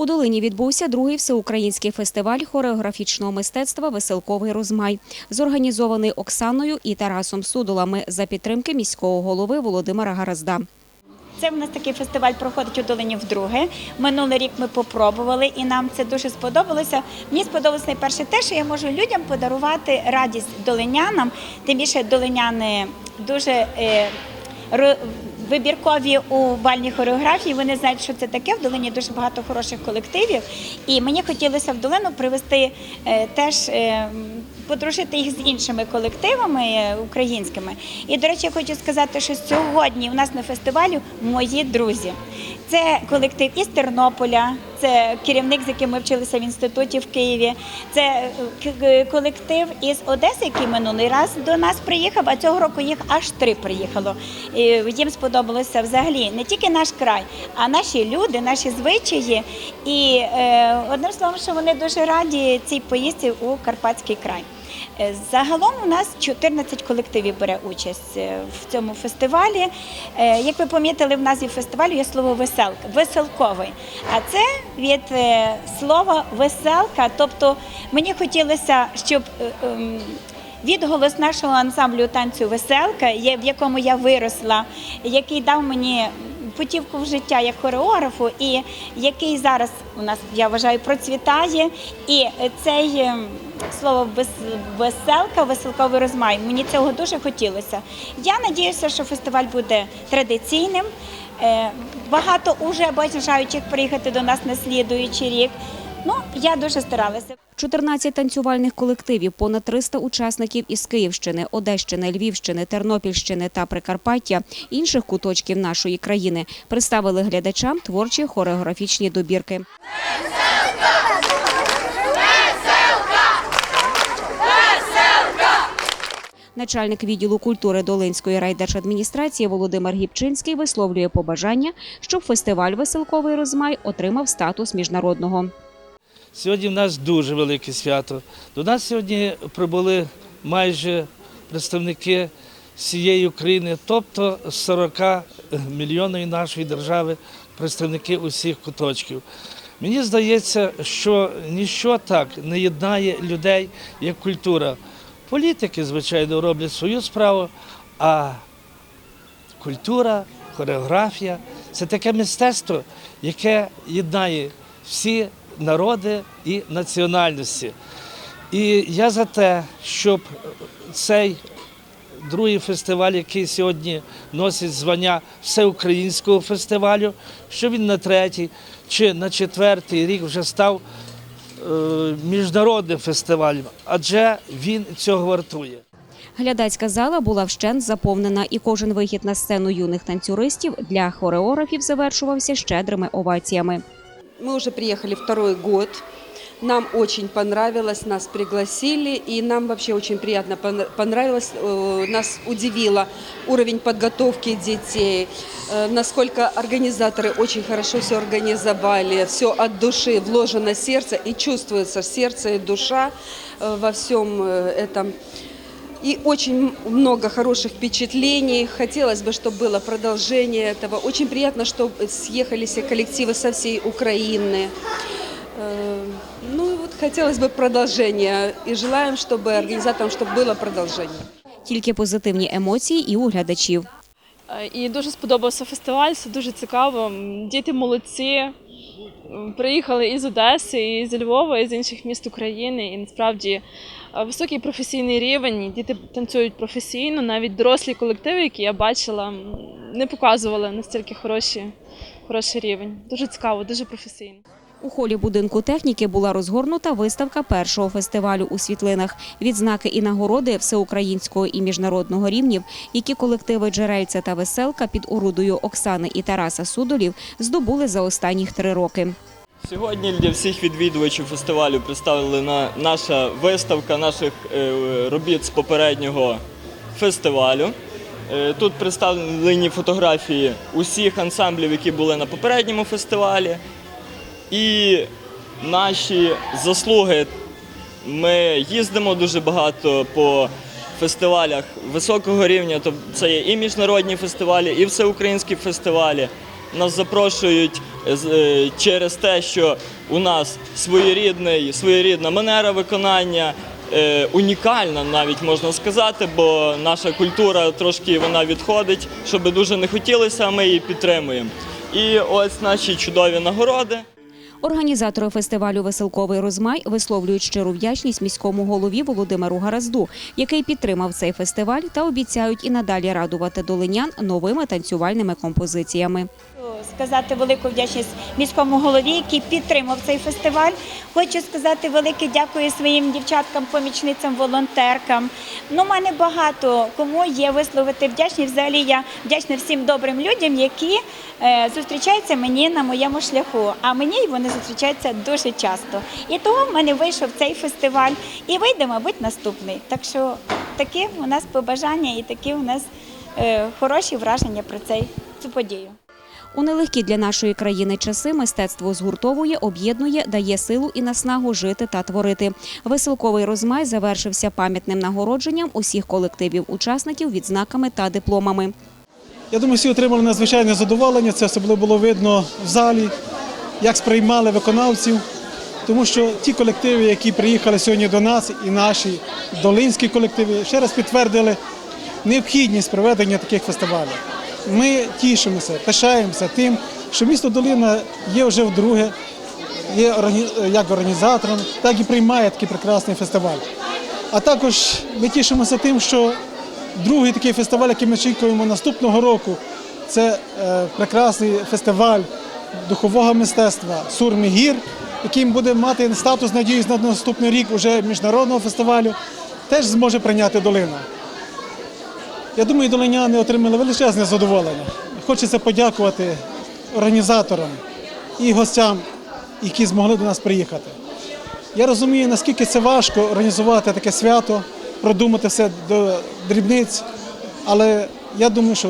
У Долині відбувся другий всеукраїнський фестиваль хореографічного мистецтва Веселковий розмай, зорганізований Оксаною і Тарасом Судолами за підтримки міського голови Володимира Гаразда. Це в нас такий фестиваль проходить у долині вдруге. Минулий рік ми попробували, і нам це дуже сподобалося. Мені сподобалося найперше те, що я можу людям подарувати радість долинянам. Тим більше долиняни дуже е, вибіркові у бальній хореографії. Вони знають, що це таке. В долині дуже багато хороших колективів. І мені хотілося в долину привести е, теж. е, Подружити їх з іншими колективами е, українськими. І, до речі, я хочу сказати, що сьогодні у нас на фестивалі мої друзі. Це колектив із Тернополя, це керівник, з яким ми вчилися в інституті в Києві. Це е, к- колектив із Одеси, який минулий раз до нас приїхав, а цього року їх аж три приїхало. Їм сподобалося взагалі не тільки наш край, а наші люди, наші звичаї. І е, одним словом, що вони дуже раді цій поїздці у Карпатський край. Е, Загалом у нас 14 колективів бере участь е, в цьому фестивалі. Е, Як ви помітили, в назві фестивалю є слово веселка, веселковий. А це від слова веселка. Тобто мені хотілося, щоб ем, відголос нашого ансамблю танцю Веселка, в якому я виросла, який дав мені путівку в життя як хореографу, і який зараз у нас я вважаю процвітає. І цей е, слово «вес- веселка, веселковий розмай. Мені цього дуже хотілося. Я надіюся, що фестиваль буде традиційним. Е, Багато уже бажаючих приїхати до нас на слідуючий рік. Ну, я дуже старалася. 14 танцювальних колективів, понад 300 учасників із Київщини, Одещини, Львівщини, Тернопільщини та Прикарпаття, інших куточків нашої країни представили глядачам творчі хореографічні добірки. Начальник відділу культури Долинської райдержадміністрації Володимир Гіпчинський висловлює побажання, щоб фестиваль Веселковий розмай отримав статус міжнародного. Сьогодні в нас дуже велике свято. До нас сьогодні прибули майже представники всієї України, тобто 40 мільйонної нашої держави, представники усіх куточків. Мені здається, що ніщо так не єднає людей, як культура. Політики, звичайно, роблять свою справу, а культура, хореографія це таке мистецтво, яке єднає всі народи і національності. І я за те, щоб цей другий фестиваль, який сьогодні носить звання всеукраїнського фестивалю, щоб він на третій чи на четвертий рік вже став міжнародним фестивалем, адже він цього вартує. Глядацька зала була вщент заповнена, і кожен вихід на сцену юних танцюристів для хореографів завершувався щедрими оваціями. Ми вже приїхали второй год. Нам очень понравилось, нас пригласили, и нам вообще очень приятно пон- понравилось. Э, Нас удивило уровень подготовки детей, э, насколько организаторы очень хорошо все организовали, все от души вложено сердце, и чувствуется сердце и душа э, во всем э, этом. И очень много хороших впечатлений. Хотелось бы, чтобы было продолжение этого. Очень приятно, что съехались и коллективы со всей Украины. Э, Ну и вот хотелось бы продолжения. И желаем, чтобы организаторам, чтобы было продолжение. Тільки позитивні емоції і у глядачів. Е, І дуже сподобався фестиваль, все дуже цікаво. М, Діти молодці. М, Приїхали із Одеси, і з Львова, і з інших міст України. І насправді е, високий професійний рівень. і Діти танцюють професійно. Навіть дорослі колективи, які я бачила, м, не показували настільки хороші, хороший рівень. Дуже цікаво, дуже професійно. У холі будинку техніки була розгорнута виставка першого фестивалю у світлинах, відзнаки і нагороди всеукраїнського і міжнародного рівнів, які колективи Джерельця та Веселка під орудою Оксани і Тараса Судолів здобули за останніх три роки. Сьогодні для всіх відвідувачів фестивалю представлена наша виставка наших е, робіт з попереднього фестивалю. Е, Тут представлені фотографії усіх ансамблів, які були на попередньому фестивалі. І наші заслуги. Ми їздимо дуже багато по фестивалях високого рівня. Тобто це є і міжнародні фестивалі, і всеукраїнські фестивалі. нас запрошують е, через те, що у нас своєрідний, своєрідна манера виконання, е, унікальна навіть можна сказати, бо наша культура трошки вона відходить, що би дуже не хотілося, а ми її підтримуємо. І ось наші чудові нагороди. Організатори фестивалю Веселковий розмай висловлюють щиру вдячність міському голові Володимиру Гаразду, який підтримав цей фестиваль, та обіцяють і надалі радувати долинян новими танцювальними композиціями. Сказати велику вдячність міському голові, який підтримав цей фестиваль. Хочу сказати велике дякую своїм дівчаткам, помічницям, волонтеркам. Ну, мене багато кому є висловити вдячність. Взагалі я вдячна всім добрим людям, які е, зустрічаються мені на моєму шляху. А мені вони зустрічаються дуже часто. І того в мене вийшов цей фестиваль і вийде, мабуть, наступний. Так що такі у нас побажання і такі у нас е, хороші враження про цей цю подію. У нелегкі для нашої країни часи мистецтво згуртовує, об'єднує, дає силу і наснагу жити та творити. Веселковий розмай завершився пам'ятним нагородженням усіх колективів учасників відзнаками та дипломами. Я думаю, всі отримали надзвичайне задоволення. Це особливо було видно в залі, як сприймали виконавців. Тому що ті колективи, які приїхали сьогодні до нас, і наші долинські колективи, ще раз підтвердили необхідність проведення таких фестивалів. Ми тішимося, пишаємося тим, що місто Долина є вже вдруге, є як організатором, так і приймає такий прекрасний фестиваль. А також ми тішимося тим, що другий такий фестиваль, який ми очікуємо наступного року, це е, прекрасний фестиваль духового мистецтва Сурмігір, який буде мати статус, надіюсь, на наступний рік уже міжнародного фестивалю, теж зможе прийняти долина. Я думаю, долиняни отримали величезне задоволення. Хочеться подякувати організаторам і гостям, які змогли до нас приїхати. Я розумію, наскільки це важко організувати таке свято, продумати все до дрібниць, але я думаю, що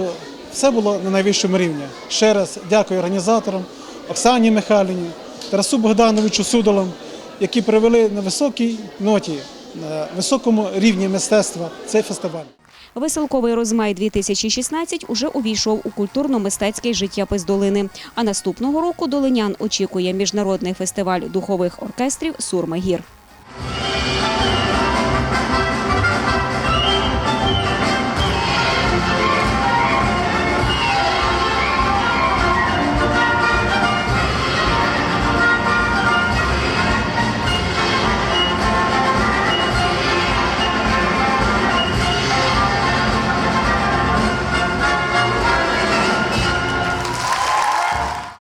все було на найвищому рівні. Ще раз дякую організаторам, Оксані Михайлівні, Тарасу Богдановичу Судолом, які привели на високій ноті, на високому рівні мистецтва цей фестиваль. Веселковий розмай 2016 уже увійшов у культурно-мистецький життєпис долини. А наступного року долинян очікує міжнародний фестиваль духових оркестрів Сурмагір.